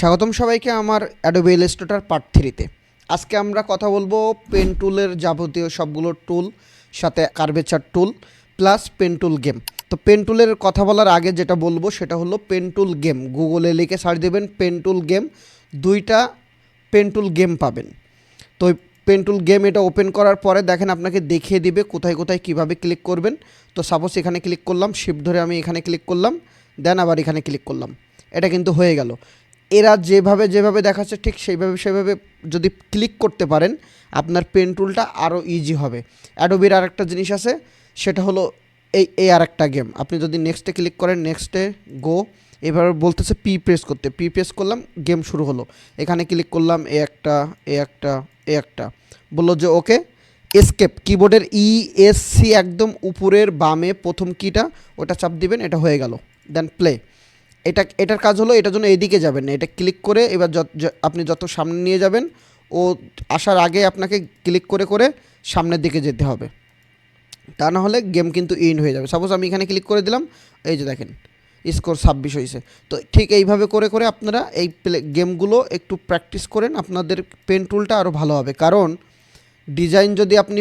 স্বাগতম সবাইকে আমার অ্যাডোবি ইলাস্ট্রেটর পার্ট থ্রিতে আজকে আমরা কথা বলব পেন টুলের যাবতীয় সবগুলো টুল সাথে curvature tool plus pen tool game তো পেন টুলের কথা বলার আগে যেটা বলব সেটা হলো পেন টুল গেম গুগলে লিখে সার্চ দেবেন পেন টুল গেম দুইটা পেন টুল গেম পাবেন। তো পেন টুল গেম এটা ওপেন করার পরে দেখেন আপনাকে দেখিয়ে দিবে কোথায় কোথায় কীভাবে ক্লিক করবেন। তো সাপোজ এখানে ক্লিক করলাম শিপ ধরে আমি এখানে ক্লিক করলাম দেন আবার এখানে ক্লিক করলাম। এটা কিন্তু হয়ে গেল। এরা যেভাবে যেভাবে দেখাচ্ছে, ঠিক সেইভাবে সেভাবে যদি ক্লিক করতে পারেন, আপনার পেন টুলটা আরও ইজি হবে। অ্যাডোবির আর একটা জিনিস আছে, সেটা হলো এই এই আর একটা গেম আপনি যদি নেক্সটে ক্লিক করেন নেক্সটে গো এবার বলতেছে পি প্রেস করতে। পি প্রেস করলাম গেম শুরু হলো। এখানে ক্লিক করলাম এ একটা এ একটা এ একটা। বলল যে ওকে এসকেপ কিবোর্ডের ই এস সি একদম উপরের বামে প্রথম কিটা ওটা চাপ দিবেন, এটা হয়ে গেল। দেন প্লে এটা, এটার কাজ হলো এটার জন্য এদিকে যাবেন না। এটা ক্লিক করে এবার যত আপনি যত সামনে নিয়ে যাবেন, ও আসার আগে আপনাকে ক্লিক করে করে সামনের দিকে যেতে হবে। তা না হলে গেম কিন্তু ইন হয়ে যাবে। সাপোজ আমি এখানে ক্লিক করে দিলাম, এই যে দেখেন স্কোর ছাব্বিশ হয়েছে। তো ঠিক এইভাবে করে করে আপনারা এই প্লে গেমগুলো একটু প্র্যাকটিস করেন, আপনাদের পেন টুলটা আরও ভালো হবে। কারণ ডিজাইন যদি আপনি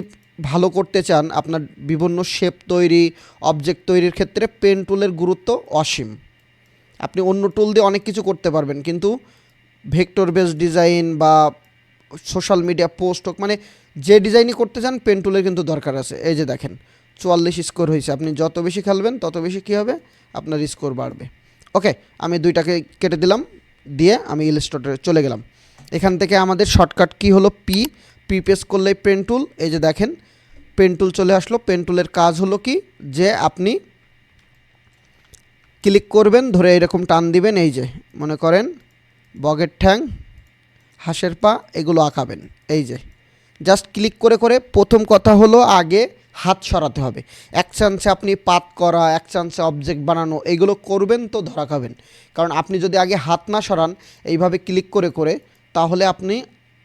ভালো করতে চান, আপনার বিভিন্ন শেপ তৈরি অবজেক্ট তৈরির ক্ষেত্রে পেন টুলের গুরুত্ব অসীম। আপনি অন্য টুল দিয়ে অনেক কিছু করতে পারবেন, কিন্তু ভেক্টর বেস ডিজাইন বা সোশ্যাল মিডিয়া পোস্ট হোক মানে যে ডিজাইনই করতে চান পেন টুলের কিন্তু দরকার আছে। এই যে দেখেন, চুয়াল্লিশ স্কোর হয়েছে। আপনি যত বেশি খেলবেন, তত বেশি কী হবে? আপনার স্কোর বাড়বে। ওকে আমি দুইটাকে কেটে দিলাম, দিয়ে আমি ইলাস্ট্রেটরে চলে গেলাম। এখান থেকে আমাদের শর্টকাট কি হলো? পি পি প্রেস করলেই পেন টুল এই যে দেখেন পেন টুল চলে আসলো। পেন টুলের কাজ হলো কি? যে আপনি ক্লিক করবেন, ধরে এরকম টান দিবেন, এই যে মনে করেন বগের ঠ্যাং, হাঁসের পা, এগুলো আঁকাবেন, এই যে। জাস্ট ক্লিক করে করে প্রথম কথা হলো আগে হাত সরাতে হবে। এক চান্সে আপনি পাত করা, এক চান্সে অবজেক্ট বানানো, এগুলো করবেন তো ধরা খাবেন। কারণ আপনি যদি আগে হাত না সরান, এইভাবে ক্লিক করে করে তাহলে আপনি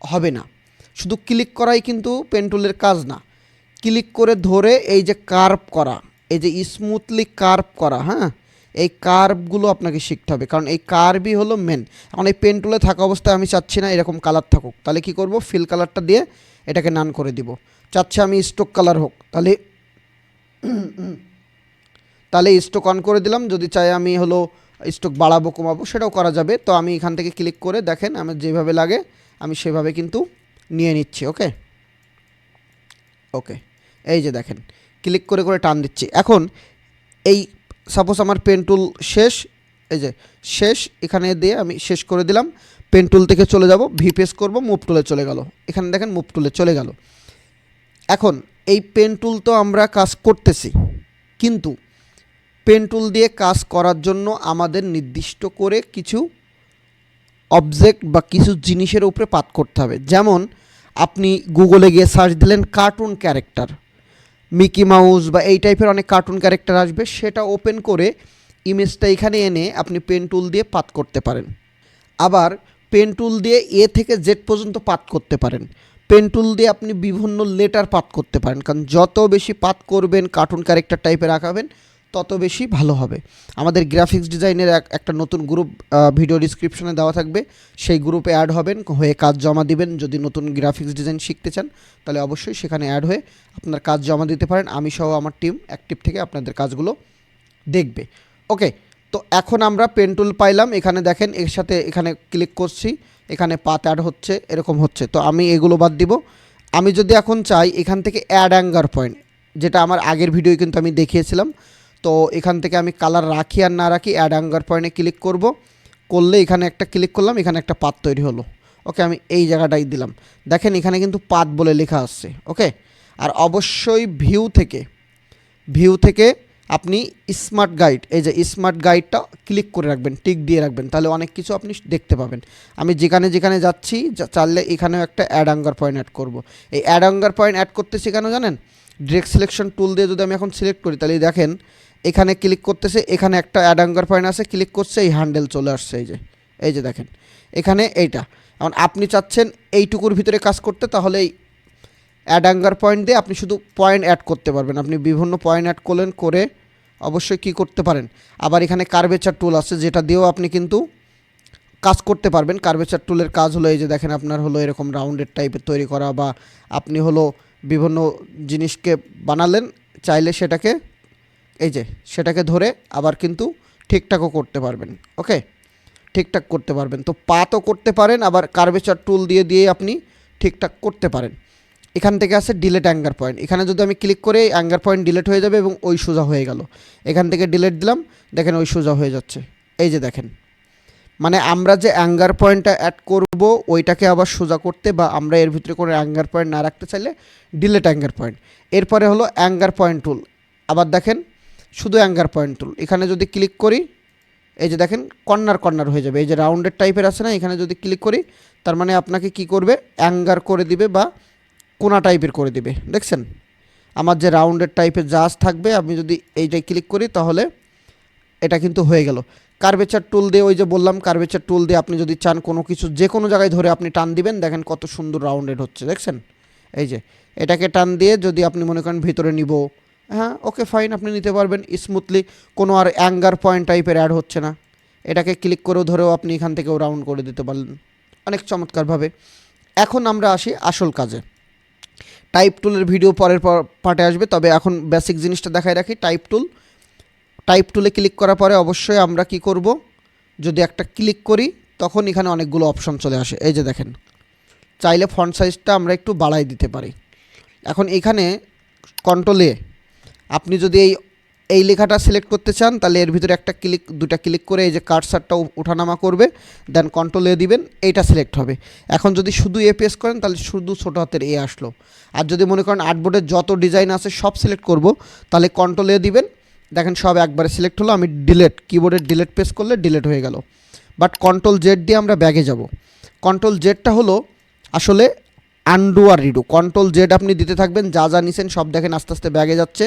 হবে না। শুধু ক্লিক করাই কিন্তু পেন্টুলের কাজ না। ক্লিক করে ধরে এই যে কার্ভ করা, এই যে স্মুথলি কার্ভ করা হ্যাঁ? এই কার্ভগুলো আপনাকে শিখতে হবে। কারণ এই কার্ভই হলো মেন এখন এই পেন টুলে থাকা অবস্থায় আমি চাচ্ছি না এরকম কালার থাকুক। তাহলে কি করব? ফিল কালারটা দিয়ে এটাকে নান করে দিব। চাচ্ছি আমি স্টোক কালার হোক। তাহলে তাহলে স্টোক অন করে দিলাম। যদি চাই আমি হলো স্টোক বাড়াবো, কমাবো, সেটাও করা যাবে। তো আমি এখান থেকে ক্লিক করে দেখেন, আমার যেভাবে লাগে, আমি সেভাবে কিন্তু নিয়ে নিচ্ছি ওকে ওকে এই যে দেখেন ক্লিক করে করে টান দিচ্ছি। এখন এই সাপোজ আমার পেন টুল শেষ, এই যে শেষ, এখানে দিয়ে আমি শেষ করে দিলাম পেন টুল থেকে চলে যাব ভিপিএস করব মুভ টুলে চলে গেল। এখানে দেখেন মুভ টুলে চলে গেল। এখন, এই পেন টুল তো আমরা কাজ করতেছি, কিন্তু পেন টুল দিয়ে কাজ করার জন্য আমাদের নির্দিষ্ট করে কিছু অবজেক্ট বা কিছু জিনিসের উপরে পাত করতে হবে। যেমন, আপনি গুগলে গিয়ে সার্চ দিলেন কার্টুন ক্যারেক্টার মিকি মাউস বা এই টাইপের অনেক কার্টুন ক্যারেক্টার আসবে, সেটা ওপেন করে ইমেজটা এখানে এনে আপনি পেন টুল দিয়ে পাত করতে পারেন। আবার পেন টুল দিয়ে এ থেকে জেড পর্যন্ত পাত করতে পারেন। পেন টুল দিয়ে আপনি বিভিন্ন লেটার পাত করতে পারেন, কারণ যত বেশি পাত করবেন কার্টুন ক্যারেক্টার টাইপের আঁকাবেন তত বেশি ভালো হবে। আমাদের গ্রাফিক্স ডিজাইনের এক, একটা নতুন গ্রুপ ভিডিও ডিসক্রিপশনে দেওয়া থাকবে। সেই গ্রুপে অ্যাড হবেন, হয়ে কাজ জমা দিবেন। যদি নতুন গ্রাফিক্স ডিজাইন শিখতে চান, তাহলে অবশ্যই সেখানে অ্যাড হয়ে আপনার কাজ জমা দিতে পারেন। আমি সহ আমার টিম অ্যাক্টিভ থেকে আপনাদের কাজগুলো দেখবে। ওকে তো এখন আমরা পেন টুল পাইলাম। এখানে দেখেন, এর সাথে এখানে ক্লিক করছি। এখানে পাত অ্যাড হচ্ছে, এরকম হচ্ছে। তো আমি এগুলো বাদ দিব। আমি যদি এখন চাই, এখান থেকে অ্যাড অ্যাঙ্গার পয়েন্ট যেটা আমার আগের ভিডিও কিন্তু আমি দেখিয়েছিলাম। তো এখান থেকে আমি কালার রাখি আর না রাখি অ্যাড অ্যাঙ্গার পয়েন্টে ক্লিক করব। করলে এখানে একটা ক্লিক করলাম, এখানে একটা পাত তৈরি হলো। ওকে আমি এই জায়গাটাই দিলাম। দেখেন এখানে কিন্তু পাত বলে লেখা আসছে ওকে আর অবশ্যই ভিউ থেকে ভিউ থেকে আপনি স্মার্ট গাইড এই যে স্মার্ট গাইডটা ক্লিক করে রাখবেন টিক দিয়ে রাখবেন। তাহলে অনেক কিছু আপনি দেখতে পাবেন। আমি যেখানে যেখানে যাচ্ছি চাইলে এখানেও একটা অ্যাড আঙ্গার পয়েন্ট অ্যাড করব। এই অ্যাড আঙ্গার পয়েন্ট অ্যাড করতেছি কেন জানেন? ডিরেক্ট সিলেকশন টুল দিয়ে যদি আমি এখন সিলেক্ট করি, তাহলে দেখেন এখানে ক্লিক করতেছে, এখানে একটা অ্যাড আঙ্গার পয়েন্ট আছে ক্লিক করছে, এই হ্যান্ডেল চলে আসছে, এই যে এই যে দেখেন, এখানে এইটা, এখন আপনি চাচ্ছেন এইটুকুর ভিতরে কাজ করতে, তাহলে এই অ্যাড অ্যাঙ্গার পয়েন্ট দিয়ে আপনি শুধু পয়েন্ট অ্যাড করতে পারবেন, আপনি বিভিন্ন পয়েন্ট অ্যাড করলেন, করে অবশ্যই কি করতে পারেন, আবার এখানে কার্বেচার টুল আছে, যেটা দিয়েও আপনি কিন্তু কাজ করতে পারবেন কার্বেচার টুলের কাজ হলো, এই যে দেখেন আপনার হলো এরকম রাউন্ডের টাইপের তৈরি করা, বা আপনি হলো বিভিন্ন জিনিসকে বানালেন, চাইলে সেটাকে এই যে, সেটাকে ধরে আবার কিন্তু ঠিকঠাকও করতে পারবেন, ওকে? ঠিকঠাক করতে পারবেন। তো পা তো করতে পারেন, আবার কার্ভেচার টুল দিয়ে দিয়ে আপনি ঠিকঠাক করতে পারেন। এখান থেকে আছে ডিলেট অ্যাঙ্গার পয়েন্ট এখানে যদি আমি ক্লিক করে অ্যাঙ্গার পয়েন্ট ডিলেট হয়ে যাবে এবং ওই সোজা হয়ে গেল। এখান থেকে ডিলেট দিলাম, দেখেন ওই সোজা হয়ে যাচ্ছে। এই যে দেখেন। মানে আমরা যে অ্যাঙ্গার পয়েন্টটা অ্যাড করব, ওইটাকে আবার সোজা করতে বা আমরা এর ভিতরে কোনো অ্যাঙ্গার পয়েন্ট না রাখতে চাইলে ডিলেট অ্যাঙ্গার পয়েন্ট এরপরে হলো অ্যাঙ্গার পয়েন্ট টুল আবার দেখেন শুধু অ্যাঙ্গার পয়েন্ট টুল এখানে যদি ক্লিক করি, এই যে দেখেন, কর্নার কর্নার হয়ে যাবে। এই যে রাউন্ডের টাইপের আছে না, এখানে যদি ক্লিক করি, তার মানে আপনাকে কি করবে? অ্যাঙ্গার করে দিবে বা কোনা টাইপের করে দিবে। দেখছেন? আমার যে রাউন্ডের টাইপের জাজ থাকবে, আমি যদি এইটাই ক্লিক করি, তাহলে এটা কিন্তু হয়ে গেল। কার্ভেচার টুল দিয়ে, ওই যে বললাম কার্ভেচার টুল দিয়ে আপনি যদি চান কোনো কিছু, যে কোনো জায়গায় ধরে আপনি টান দিবেন, দেখেন কত সুন্দর রাউন্ডেড হচ্ছে। দেখছেন? এই যে, এটাকে টান দিয়ে যদি আপনি মনে করেন ভিতরে নিব হ্যাঁ ওকে ফাইন আপনি নিতে পারবেন স্মুথলি কোনো আর অ্যাঙ্গার পয়েন্ট টাইপের অ্যাড হচ্ছে না। এটাকে ক্লিক করেও ধরেও আপনি এখান থেকেও রাউন্ড করে দিতে পারলেন। অনেক চমৎকারভাবে। এখন আমরা আসি আসল কাজে। টাইপ টুলের ভিডিও পরের পর পার্টে আসবে, তবে এখন বেসিক জিনিসটা দেখায় রাখি টাইপ টুল টাইপ টুলে ক্লিক করার পরে অবশ্যই আমরা কি করব? যদি একটা ক্লিক করি, তখন এখানে অনেকগুলো অপশন চলে আসে। এই যে দেখেন। চাইলে ফন্ট সাইজটা আমরা একটু বাড়াই দিতে পারি। এখন এখানে কন্ট্রোলে আপনি যদি এই এই লেখাটা সিলেক্ট করতে চান, তাহলে এর ভিতরে একটা ক্লিক দুটা ক্লিক করে এই যে কার্সারটা ওঠানামা করবে দেন কন্ট্রোল এ দিবেন, এইটা সিলেক্ট হবে। এখন যদি শুধু এ প্রেস করেন, তাহলে শুধু ছোটো হাতের এ আসলো। আর যদি মনে করেন আর্টবোর্ডের যত ডিজাইন আছে, সব সিলেক্ট করব, তাহলে কন্ট্রোল এ দিবেন, দেখেন সব একবারে সিলেক্ট হলো, আমি ডিলেট কিবোর্ডের ডিলেট প্রেস করলে ডিলেট হয়ে গেল। বাট কন্ট্রোল জেড দিয়ে আমরা ব্যাগে যাব। কন্ট্রোল জেডটা হলো, আসলে আন্ডু আর রিডু কন্ট্রোল জেড আপনি দিতে থাকবেন, যা যা নিছেন সব দেখেন আস্তে আস্তে ব্যাগে যাচ্ছে।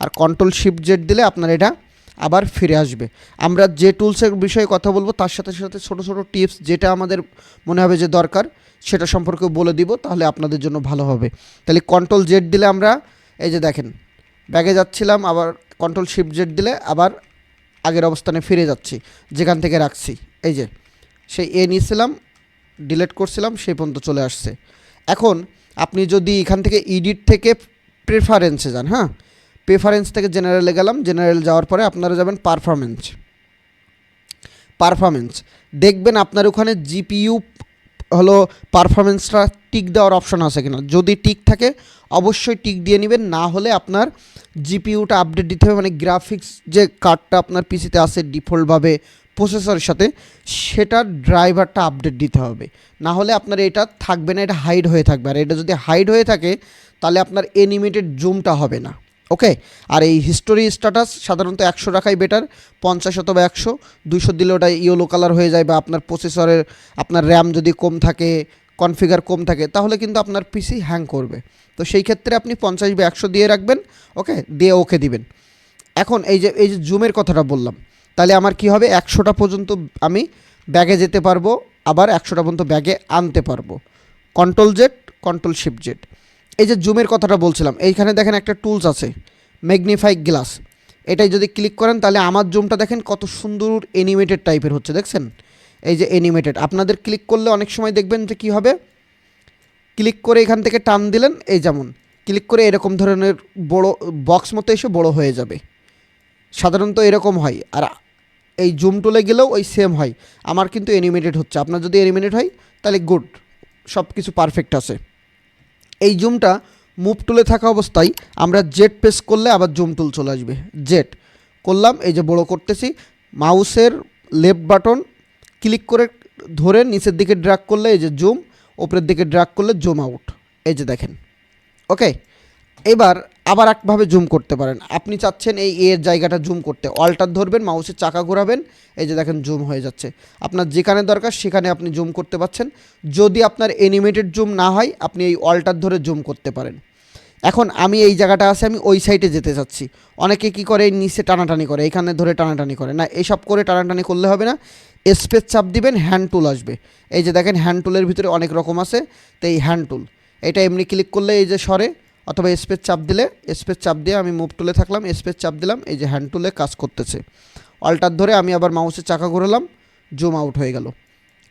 আর কন্ট্রোল শিফট জেড দিলে আপনার এটা আবার ফিরে আসবে। আমরা যে টুলসের বিষয়ে কথা বলব, তার সাথে সাথে ছোটো ছোটো টিপস যেটা আমাদের মনে হবে যে দরকার, সেটা সম্পর্কে বলে দিব, তাহলে আপনাদের জন্য ভালো হবে। তাহলে কন্ট্রোল জেড দিলে আমরা, এই যে দেখেন, ব্যাগে যাচ্ছিলাম, আবার কন্ট্রোল শিফট জেড দিলে আবার আগের অবস্থানে ফিরে যাচ্ছি, যেখান থেকে রাখছি। এই যে, সেই এ নিয়েছিলাম ডিলেট করছিলাম, সেই পর্যন্ত চলে আসছে। এখন আপনি যদি এখান থেকে ইডিট থেকে প্রেফারেন্সে যান হ্যাঁ? প্রেফারেন্স থেকে জেনারেলে গেলাম জেনারেল যাওয়ার পরে আপনারা যাবেন পারফরমেন্স পারফরমেন্স দেখবেন আপনার ওখানে জিপিইউ হলো পারফরমেন্সটা টিক দেওয়ার অপশন আছে কিনা। যদি টিক থাকে, অবশ্যই টিক দিয়ে নেবেন, না হলে আপনার জিপিইউটা আপডেট দিতে হবে মানে গ্রাফিক্স যে কার্ডটা আপনার পিসিতে আছে ডিফল্টভাবে প্রসেসরের সাথে, সেটার ড্রাইভারটা আপডেট দিতে হবে। না হলে আপনার এটা থাকবে না, এটা হাইড হয়ে থাকবে। আর এটা যদি হাইড হয়ে থাকে, তাহলে আপনার এনিমেটেড জুমটা হবে না। ওকে আর এই হিস্টোরি স্ট্যাটাস সাধারণত একশো রাখাই বেটার পঞ্চাশ অথবা একশো, দুইশো দিলে ওটা ইয়েলো কালার হয়ে যায় বা আপনার প্রসেসরের আপনার র্যাম যদি কম থাকে কনফিগার কম থাকে, তাহলে কিন্তু আপনার পিসি হ্যাং করবে। তো সেই ক্ষেত্রে আপনি পঞ্চাশ বা একশো দিয়ে রাখবেন ওকে দিয়ে ওকে দিবেন। এখন এই যে এই যে জুমের কথাটা বললাম, তাহলে আমার কি হবে? একশোটা পর্যন্ত আমি ব্যাগে যেতে পারব, আবার একশোটা পর্যন্ত ব্যাগে আনতে পারব। Control Z control shift Z এই যে জুমের কথাটা বলছিলাম, এইখানে দেখেন একটা টুলস আছে ম্যাগনিফাই গ্লাস এটাই যদি ক্লিক করেন, তাহলে আমার জুমটা দেখেন কত সুন্দর এনিমেটেড টাইপের হচ্ছে, দেখছেন? এই যে এনিমেটেড আপনাদের ক্লিক করলে অনেক সময় দেখবেন যে কী হবে? ক্লিক করে এখান থেকে টান দিলেন, এই যেমন ক্লিক করে এরকম ধরনের বড় বক্স মতো এসে বড় হয়ে যাবে। সাধারণত এরকম হয়, আর এই জুম টুলে গেলেও ওই সেম হয়। আমার কিন্তু এনিমেটেড হচ্ছে, আপনার যদি এনিমেটেড হয়, তাহলে গুড সব কিছু পারফেক্ট আছে। এই জুমটা মুভ টুলে থাকা অবস্থায় আমরা জেট প্রেস করলে আবার জুম টুল চলে আসবে। জেট করলাম, এই যে বড় করতেছি, মাউসের লেফট বাটন ক্লিক করে ধরে নিচের দিকে ড্রাগ করলে এই যে জুম ওপরের দিকে ড্রাগ করলে জুম আউট এই যে দেখেন। ওকে এবার আবার একভাবে জুম করতে পারেন। আপনি চাচ্ছেন এই এর জায়গাটা জুম করতে। অল্টার ধরবেন মাউসের চাকা ঘোরাবেন, এই যে দেখেন জুম হয়ে যাচ্ছে। আপনার যেখানে দরকার সেখানে আপনি জুম করতে পারছেন। যদি আপনার এনিমেটেড জুম না হয়, আপনি এই অল্টার ধরে জুম করতে পারেন। এখন আমি এই জায়গাটা আছে, আমি ওই সাইডে যেতে চাচ্ছি। অনেকে কি করে, নিচে টানাটানি করে, এখানে ধরে টানাটানি করে। না, এসব করে টানাটানি করলে হবে না। স্পেস চাপ দিবেন হ্যান্ড টুল আসবে। এই যে দেখেন হ্যান্ড টুলের ভিতরে অনেক রকম আছে, তো এই হ্যান্ড টুল এটা এমনি ক্লিক করলে এই যে সরে অথবা স্পেস চাপ দিলে, স্পেস চাপ দিয়ে আমি মুভ টুলে থাকলাম, স্পেস চাপ দিলাম, এই যে হ্যান্ড টুলে কাজ করতেছে। অল্টার ধরে আমি আবার মাউসের চাকা ঘোরালাম জুম আউট হয়ে গেল।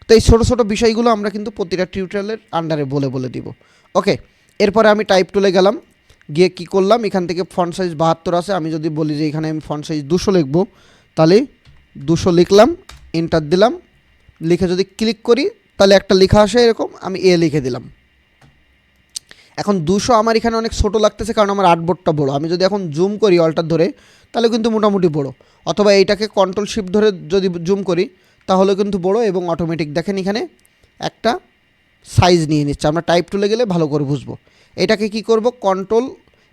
তো এই ছোটো ছোটো বিষয়গুলো আমরা কিন্তু প্রতিটা টিউটোরিয়ালের আন্ডারে বলে বলে দিব। ওকে এরপরে আমি টাইপ টুলে গেলাম, গিয়ে কি করলাম, এখান থেকে ফন্ট সাইজ বাহাত্তর আছে, আমি যদি বলি যে এখানে আমি ফন্ট সাইজ দুশো লিখব, তাহলে দুশো লিখলাম এন্টার দিলাম, লিখে যদি ক্লিক করি, তাহলে একটা লেখা আসে এরকম, আমি এ লিখে দিলাম। এখন দুশো আমার এখানে অনেক ছোটো লাগতেছে কারণ আমার আর্টবোর্ডটা বড়ো। আমি যদি এখন জুম করি অল্টার ধরে, তাহলে কিন্তু মোটামুটি বড়ো। অথবা এইটাকে কন্ট্রোল শিপ ধরে যদি জুম করি, তাহলে কিন্তু বড়ো এবং অটোমেটিক দেখেন এখানে একটা সাইজ নিয়ে নিচ্ছে। আমরা টাইপ টুলে গেলে ভালো করে বুঝব। এটাকে কি করব? কন্ট্রোল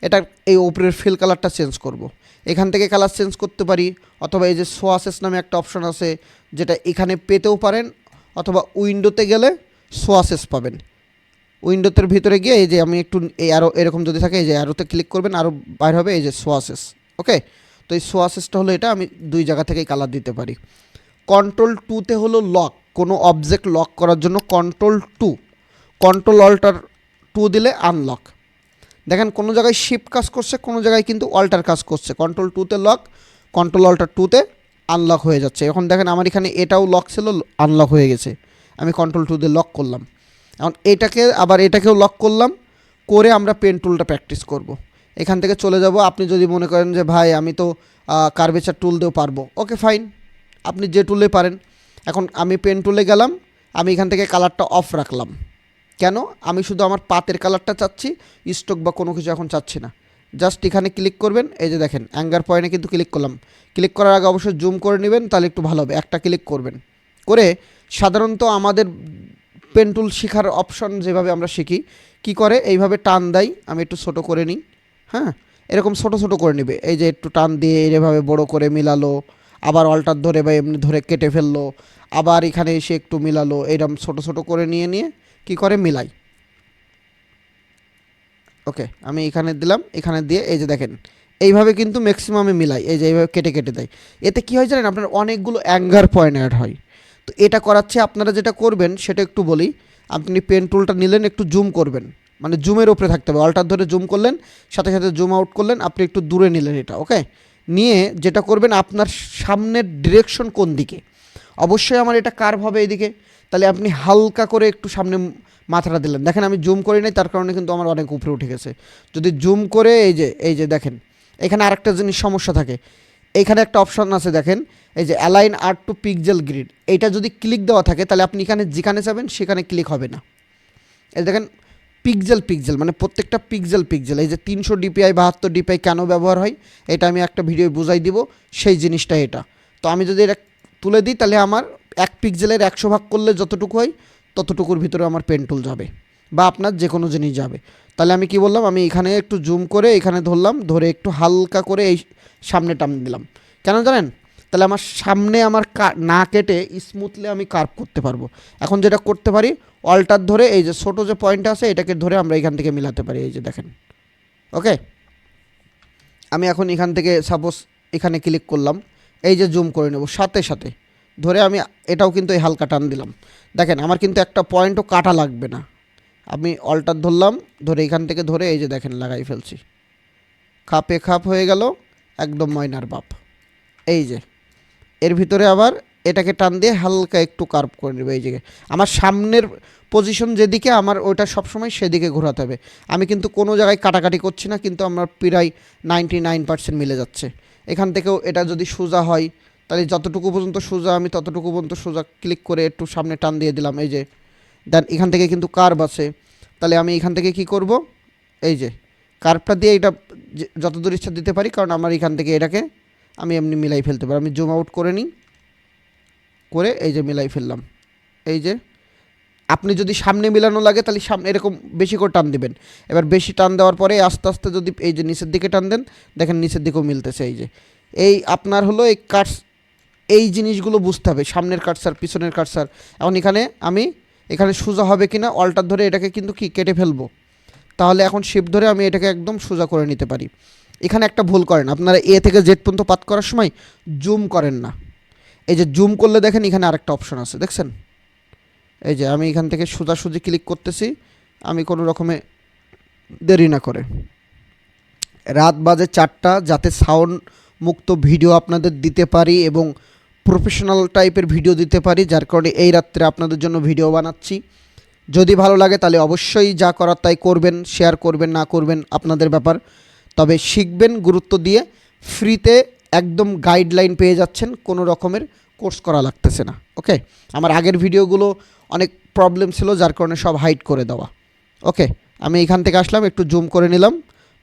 এটা এই ওপরের ফিল কালারটা চেঞ্জ করব। এখান থেকে কালার চেঞ্জ করতে পারি, অথবা এই যে সোয়াসেস নামে একটা অপশন আছে, যেটা এখানে পেতেও পারেন, অথবা উইন্ডোতে গেলে সোয়াসেস পাবেন। উইন্ডোতের ভিতরে গিয়ে এই যে আমি একটু এই আরও এরকম যদি থাকে, এই যে আরোতে ক্লিক করবেন আরও বাইর হবে, এই যে সোয়াসেস ওকে তো এই সোয়াসেসটা হলো এটা, আমি দুই জায়গা থেকেই কালার দিতে পারি। কন্ট্রোল টুতে হলো লক কোনো অবজেক্ট লক করার জন্য control two control alt two দিলে আনলক দেখেন, কোনো জায়গায় শিফট কাজ করছে, কোনো জায়গায় কিন্তু অল্টার কাজ করছে। কন্ট্রোল টুতে লক কন্ট্রোল অল্টার টুতে আনলক হয়ে যাচ্ছে। এখন দেখেন, আমার এখানে এটাও লক ছিল আনলক হয়ে গেছে। আমি কন্ট্রোল টু দিয়ে লক করলাম। এখন এটাকে আবার এটাকেও লক করলাম, করে আমরা পেন টুলটা প্র্যাকটিস করব। এখান থেকে চলে যাব। আপনি যদি মনে করেন যে, ভাই, আমি তো কার্বেচার টুল দিয়েও পারব। ওকে ফাইন আপনি যে টুলে পারেন। এখন আমি পেন টুলে গেলাম। আমি এখান থেকে কালারটা অফ রাখলাম। কেন? আমি শুধু আমার পাতের কালারটা চাচ্ছি স্টক বা কোনো কিছু এখন চাচ্ছি না। জাস্ট এখানে ক্লিক করবেন। এই যে দেখেন অ্যাঙ্গার পয়েন্টে কিন্তু ক্লিক করলাম। ক্লিক করার আগে অবশ্যই জুম করে নেবেন, তাহলে একটু ভালো হবে। একটা ক্লিক করবেন। করে সাধারণত আমাদের পেন টুল শেখার অপশন যেভাবে আমরা শিখি, কি করে? এইভাবে টান দেয়, আমি একটু ছোট করে নিই হ্যাঁ? এরকম ছোট ছোট করে নেবে। এই যে একটু টান দিয়ে এইভাবে বড় করে মিলালো, আবার অল্টার ধরে বা এমনি ধরে কেটে ফেলল, আবার এখানে এসে একটু মিলালো এরকম ছোট ছোট করে নিয়ে নিয়ে কি করে? মিলাই। ওকে, আমি এখানে দিলাম, এখানে দিয়ে এই যে দেখেন, এইভাবে কিন্তু ম্যাক্সিমামে মিলাই, এই যে এইভাবে কেটে কেটে দেয়। এতে কী হয় জানেন? আপনার অনেকগুলো অ্যাঙ্গার পয়েন্ট অ্যাড হয়। তো এটা করাচ্ছে, আপনারা যেটা করবেন সেটা একটু বলি। আপনি পেন টুলটা নিলেন, একটু জুম করবেন। মানে জুমের উপরে থাকতে হবে। অল্টার ধরে জুম করলেন, সাথে সাথে জুম আউট করলেন, আপনি একটু দূরে নিলেন এটা ওকে নিয়ে যেটা করবেন, আপনার সামনের ডিরেকশন কোন দিকে? অবশ্যই আমার এটা কার্ভ হবে এদিকে তাহলে আপনি হালকা করে একটু সামনে মাথাটা দিলেন। দেখেন আমি জুম করি নাই, তার কারণে কিন্তু আমার অনেক উপরে উঠে গেছে। যদি জুম করে, এই যে এই যে দেখেন, এখানে আরেকটা জিনিস সমস্যা থাকে। এখানে একটা অপশন আছে, দেখেন এই যে align art to pixel grid এইটা যদি ক্লিক দেওয়া থাকে, তাহলে আপনি এখানে যেখানে যাবেন, সেখানে ক্লিক হবে না। এই দেখেন পিকজেল পিকজেল মানে প্রত্যেকটা পিকজেল পিকজেল এই যে তিনশো ডিপিআই বাহাত্তর ডিপিআই কেন ব্যবহার হয়, এটা আমি একটা ভিডিও বুঝাই দিব, সেই জিনিসটা এটা। তো আমি যদি এটা তুলে দিই, তাহলে আমার এক পিকজেলের একশো ভাগ করলে যতটুকু হয়, ততটুকুর ভিতরে আমার পেন টুল যাবে, বা আপনার যে কোনো জিনিস যাবে। তাহলে আমি কি বললাম, আমি এখানে একটু জুম করে এখানে ধরলাম, ধরে একটু হালকা করে এই সামনে টান দিলাম। কেন জানেন? তাহলে আমার সামনে আমার না কেটে স্মুথলি আমি কার্ভ করতে পারব। এখন যেটা করতে পারি অল্টার ধরে এই যে ছোটো যে পয়েন্ট আছে, এটাকে ধরে আমরা এখান থেকে মিলাতে পারি, এই যে দেখেন। ওকে আমি এখন এখান থেকে সাপোজ এখানে ক্লিক করলাম, এই যে জুম করে নেব, সাথে সাথে। ধরে আমি এটাও কিন্তু এই হালকা টান দিলাম। দেখেন, আমার কিন্তু একটা পয়েন্টও কাটা লাগবে না। আমি অল্টার ধরলাম, ধরে এখান থেকে ধরে এই যে দেখেন লাগাই ফেলছি। খাপে খাপ হয়ে গেল, একদম ময়নার বাপ। এই যে। এর ভিতরে আবার এটাকে টান দিয়ে হালকা একটু কার্ভ করে নেবে এই জায়গায়। আমার সামনের পজিশন যেদিকে, আমার ওইটা সবসময় সেদিকে ঘোরাতে হবে। আমি কিন্তু কোনো জায়গায় কাটাকাটি করছি না, কিন্তু আমার প্রায় নাইনটি নাইন পার্সেন্ট মিলে যাচ্ছে। এখান থেকেও এটা যদি সোজা হয়, তাহলে যতটুকু পর্যন্ত সোজা, আমি ততটুকু পর্যন্ত সোজা ক্লিক করে একটু সামনে টান দিয়ে দিলাম, এই যে। দেন এখান থেকে কিন্তু কার্ভ আছে। তাহলে আমি এখান থেকে কি করব? এই যে কার্ভটা দিয়ে এটা যতদূর ইচ্ছা দিতে পারি, কারণ আমার এখান থেকে এটাকে আমি এমনি মিলাই ফেলতে পারি। আমি জুম আউট করে নিই, করে এই যে মিলাই ফেললাম। এই যে আপনি যদি সামনে মিলানো লাগে তাহলে সামনে এরকম বেশি করে টান দিবেন। এবার বেশি টান দেওয়ার পরে আস্তে আস্তে যদি এই যে নিচের দিকে টান দেন, দেখেন নিচের দিকেও মিলতেছে এই যে। এই আপনার হলো এই কাটস এই জিনিসগুলো বুঝতে হবে। সামনের কাটসার পিছনের কাটসার এখন এখানে আমি, এখানে সোজা হবে কি না অল্টার ধরে এটাকে কিন্তু কি, কেটে ফেলব। তাহলে এখন শিপ ধরে আমি এটাকে একদম সোজা করে নিতে পারি। এখানে একটা ভুল করেন। আপনারা এ থেকে জেড পর্যন্ত পাত করার সময় জুম করেন না। এই যে জুম করলে দেখেন এখানে আরেকটা অপশন আছে, দেখছেন? এই যে আমি এখান থেকে সোজাসুজি ক্লিক করতেছি, আমি কোনো রকমে দেরি না করে। রাত বাজে চারটা, যাতে সাউন্ড মুক্ত ভিডিও আপনাদের দিতে পারি এবং প্রফেশনাল টাইপের ভিডিও দিতে পারি, যার কারণে এই রাত্রে আপনাদের জন্য ভিডিও বানাচ্ছি। যদি ভালো লাগে তাহলে অবশ্যই যা করার তাই করবেন শেয়ার করবেন, না করবেন, আপনাদের ব্যাপার। তবে শিখবেন গুরুত্ব দিয়ে, ফ্রিতে একদম গাইডলাইন পেয়ে যাচ্ছেন, কোনো রকমের কোর্স করা লাগতেছে না, ওকে? আমার আগের ভিডিওগুলো অনেক প্রবলেম ছিল, যার কারণে সব হাইড করে দেওয়া, ওকে? আমি এখান থেকে আসলাম, একটু জুম করে নিলাম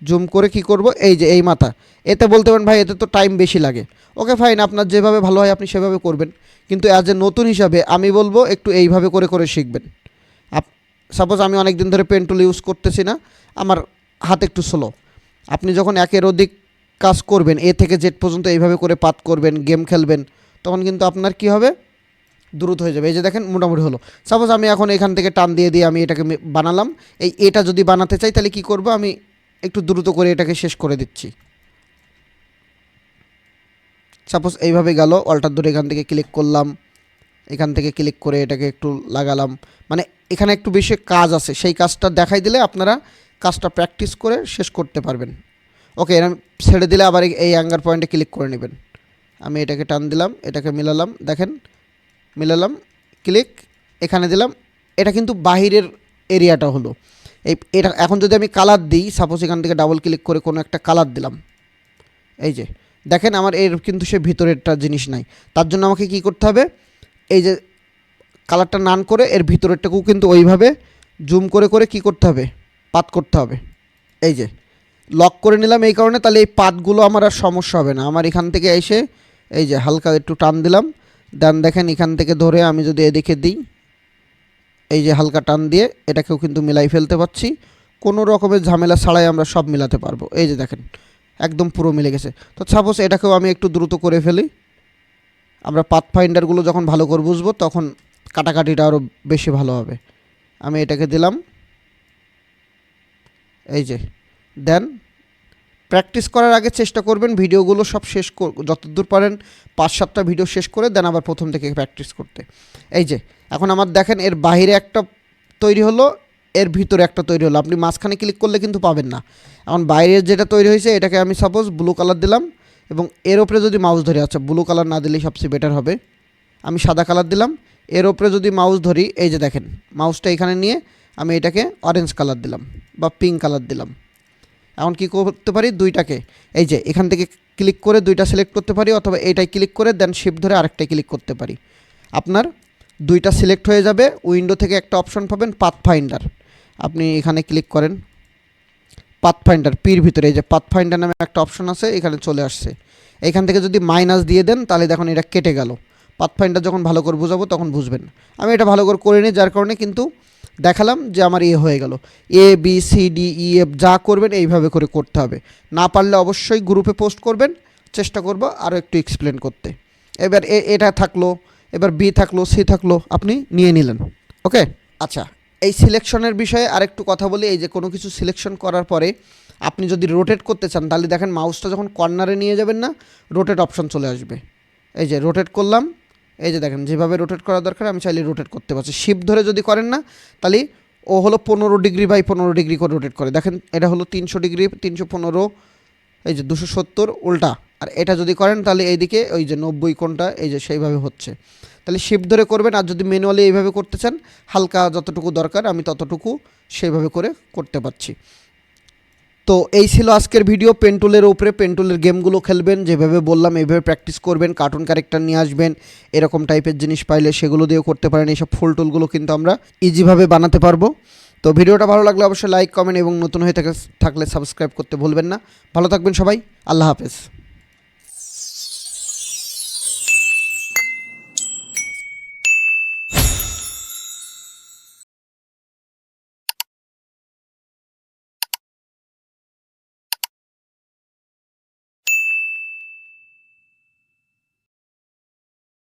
জুম করে কি করব? এই যে, এই মাথা। এতে বলতে পারেন ভাই, এতে তো টাইম বেশি লাগে। ওকে ফাইন আপনার যেভাবে ভালো হয়, আপনি সেভাবে করবেন। কিন্তু অ্যাজ এ নতুন হিসাবে আমি বলব, একটু এইভাবে করে করে শিখবেন। আপ সাপোজ আমি অনেক দিন ধরে পেন টুল ইউজ করতেছি না, আমার হাত একটু স্লো আপনি যখন একের অধিক কাজ করবেন, এ থেকে জেড পর্যন্ত এইভাবে করে পাত করবেন, গেম খেলবেন, তখন কিন্তু আপনার কি হবে? দ্রুত হয়ে যাবে। এই যে দেখেন, মোটামুটি হলো। সাপোজ আমি এখন এখান থেকে টান দিয়ে দিয়ে আমি এটাকে বানালাম। এই এটা যদি বানাতে চাই, তাহলে কি করব? আমি একটু দ্রুত করে এটাকে শেষ করে দিচ্ছি। সাপোজ এইভাবে গেল, অল্টার ধরে এখান থেকে ক্লিক করলাম। এখান থেকে ক্লিক করে এটাকে একটু লাগালাম। মানে এখানে একটু বেশি কাজ আছে। সেই কাজটা দেখাই দিলে আপনারা কাজটা প্র্যাকটিস করে শেষ করতে পারবেন। ওকে এরম ছেড়ে দিলে আবার এই অ্যাঙ্গার পয়েন্টে ক্লিক করে নেবেন। আমি এটাকে টান দিলাম, এটাকে মিলালাম, দেখেন, মিলালাম ক্লিক এখানে দিলাম, এটা কিন্তু বাহিরের এরিয়াটা হলো। এই এটা এখন যদি আমি কালার দিই সাপোজ এখান থেকে ডাবল ক্লিক করে কোনো একটা কালার দিলাম। এই যে, দেখেন আমার এর কিন্তু সে ভিতরেরটা জিনিস নাই। তার জন্য আমাকে কি করতে হবে? এই যে কালারটা নান করে এর ভিতরেরটাকেও কিন্তু ওইভাবে জুম করে করে কি করতে হবে? পাত করতে হবে। এই যে লক করে নিলাম এই কারণে, তাহলে এই পাতগুলো আমার আর সমস্যা হবে না। আমার এখান থেকে এসে, এই যে হালকা একটু টান দিলাম। দেন দেখেন এখান থেকে ধরে আমি যদি এদিকে দিই, এই যে হালকা টান দিয়ে এটাকেও কিন্তু মিলাই ফেলতে পারছি। কোনো রকমের ঝামেলা ছাড়াই আমরা সব মিলাতে পারব। এই যে দেখেন, একদম পুরো মিলে গেছে। তো সাপোজ এটাকেও আমি একটু দ্রুত করে ফেলি। আমরা পাথ ফাইন্ডারগুলো যখন ভালো করে বুঝব, তখন কাটাকাটিটা আরও বেশি ভালো হবে। আমি এটাকে দিলাম। এই যে, দেন প্র্যাকটিস করার আগে চেষ্টা করবেন ভিডিওগুলো সব শেষ যতদূর পারেন পাঁচ সাতটা ভিডিও শেষ করে দেন আবার প্রথম থেকে প্র্যাকটিস করতে। এই যে, এখন আমার দেখেন এর বাইরে একটা তৈরি হলো, এর ভিতরে একটা তৈরি হলো। আপনি মাঝখানে ক্লিক করলে কিন্তু পাবেন না। এখন বাইরের যেটা তৈরি হয়েছে, এটাকে আমি সাপোজ ব্লু কালার দিলাম এবং এর ওপরে যদি মাউস ধরি আচ্ছা ব্লু কালার না দিলেই সবচেয়ে বেটার হবে। আমি সাদা কালার দিলাম, এর ওপরে যদি মাউস ধরি, এই যে দেখেন মাউসটা এখানে নিয়ে আমি এটাকে অরেঞ্জ কালার দিলাম বা পিঙ্ক কালার দিলাম। এখন কি করতে পারি? দুইটাকে। এই যে, এখান থেকে ক্লিক করে দুইটা সিলেক্ট করতে পারি অথবা এইটাই ক্লিক করে দেন শিপ ধরে আরেকটাই ক্লিক করতে পারি। আপনার দুইটা সিলেক্ট হয়ে যাবে। উইন্ডো থেকে একটা অপশন পাবেন পাথ ফাইন্ডার আপনি এখানে ক্লিক করেন। পাথ ফাইন্ডার পির ভিতরে এই যে পাথ ফাইন্ডার নামে একটা অপশন আছে, এখানে চলে আসছে। এখান থেকে যদি মাইনাস দিয়ে দেন, তাহলে দেখুন এটা কেটে গেল। পাথ ফাইন্ডার যখন ভালো করে বুঝাবো তখন বুঝবেন। আমি এটা ভালো করে করে নিই, যার কারণে কিন্তু দেখালাম যে আমার এ হয়ে গেল। A B C D E F যা করবেন এইভাবে করে করতে হবে। না পারলে অবশ্যই গ্রুপে পোস্ট করবেন, চেষ্টা করব আরও একটু এক্সপ্লেন করতে। এবার এ, এটা থাকল, এবার বি থাকল সি থাকল, আপনি নিয়ে নিলেন। ওকে আচ্ছা এই সিলেকশনের বিষয়ে আরেকটু কথা বলি, এই যে কোনো কিছু সিলেকশন করার পরে আপনি যদি রোটেট করতে চান, তাহলে দেখেন মাউসটা যখন কর্নারে নিয়ে যাবেন না রোটেট অপশন চলে আসবে। এই যে রোটেট করলাম এই যে দেখেন, যেভাবে রোটেট করা দরকার, আমি চাইলে রোটেট করতে পারছি। শিপ ধরে যদি করেন না, তাহলে ও হলো পনেরো ডিগ্রি বাই পনেরো ডিগ্রি করে রোটেট করে। দেখেন, এটা হলো তিনশো ডিগ্রি, তিনশো পনেরো, এই যে দুশো সত্তর, উল্টা। আর এটা যদি করেন, তাহলে এইদিকে ওই যে নব্বই কোনটা এই যে সেইভাবে হচ্ছে। তাহলে শিপ ধরে করবেন, আর যদি ম্যানুয়ালি এইভাবে করতে চান, হালকা যতটুকু দরকার, আমি ততটুকু সেইভাবে করে করতে পারছি। তো এই ছিল আজকের ভিডিও পেন্টুলের উপরে পেন্টুলের গেমগুলো খেলবেন, যেভাবে বললাম এইভাবে প্র্যাকটিস করবেন কার্টুন ক্যারেক্টার নিয়ে আসবেন, এরকম টাইপের জিনিস পাইলে সেগুলো দিয়েও করতে পারেন। এইসব ফুল টুলগুলো কিন্তু আমরা ইজিভাবে বানাতে পারব। তো ভিডিওটা ভালো লাগলে অবশ্যই লাইক কমেন্ট এবং নতুন হয়ে থাকে থাকলে সাবস্ক্রাইব করতে ভুলবেন না। ভালো থাকবেন সবাই, আল্লাহ হাফেজ।